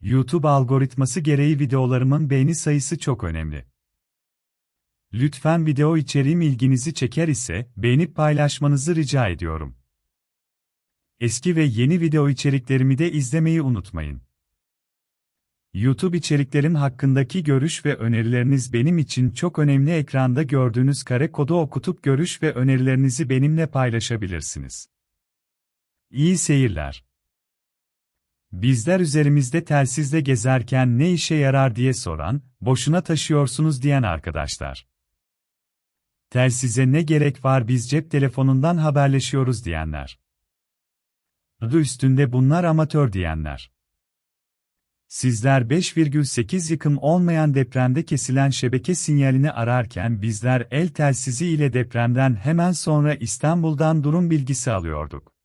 YouTube algoritması gereği videolarımın beğeni sayısı çok önemli. Lütfen video içeriğim ilginizi çeker ise beğenip paylaşmanızı rica ediyorum. Eski ve yeni video içeriklerimi de izlemeyi unutmayın. YouTube içeriklerim hakkındaki görüş ve önerileriniz benim için çok önemli. Ekranda gördüğünüz kare kodu okutup görüş ve önerilerinizi benimle paylaşabilirsiniz. İyi seyirler. Bizler üzerimizde telsizle gezerken ne işe yarar diye soran, boşuna taşıyorsunuz diyen arkadaşlar. Telsize ne gerek var biz cep telefonundan haberleşiyoruz diyenler. Adı üstünde bunlar amatör diyenler. Sizler 5,8 yıkım olmayan depremde kesilen şebeke sinyalini ararken bizler el telsizi ile depremden hemen sonra İstanbul'dan durum bilgisi alıyorduk.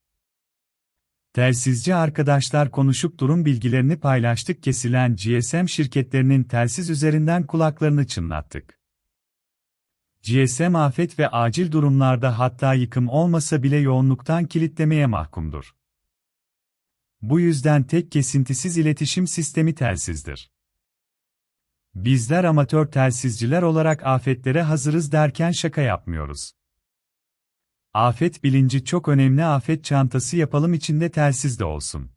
Telsizci arkadaşlar konuşup durum bilgilerini paylaştık kesilen GSM şirketlerinin telsiz üzerinden kulaklarını çınlattık. GSM afet ve acil durumlarda hatta yıkım olmasa bile yoğunluktan kilitlemeye mahkumdur. Bu yüzden tek kesintisiz iletişim sistemi telsizdir. Bizler amatör telsizciler olarak afetlere hazırız derken şaka yapmıyoruz. Afet bilinci çok önemli afet çantası yapalım içinde telsiz de olsun.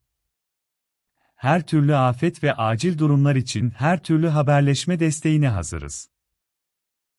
Her türlü afet ve acil durumlar için her türlü haberleşme desteğine hazırız.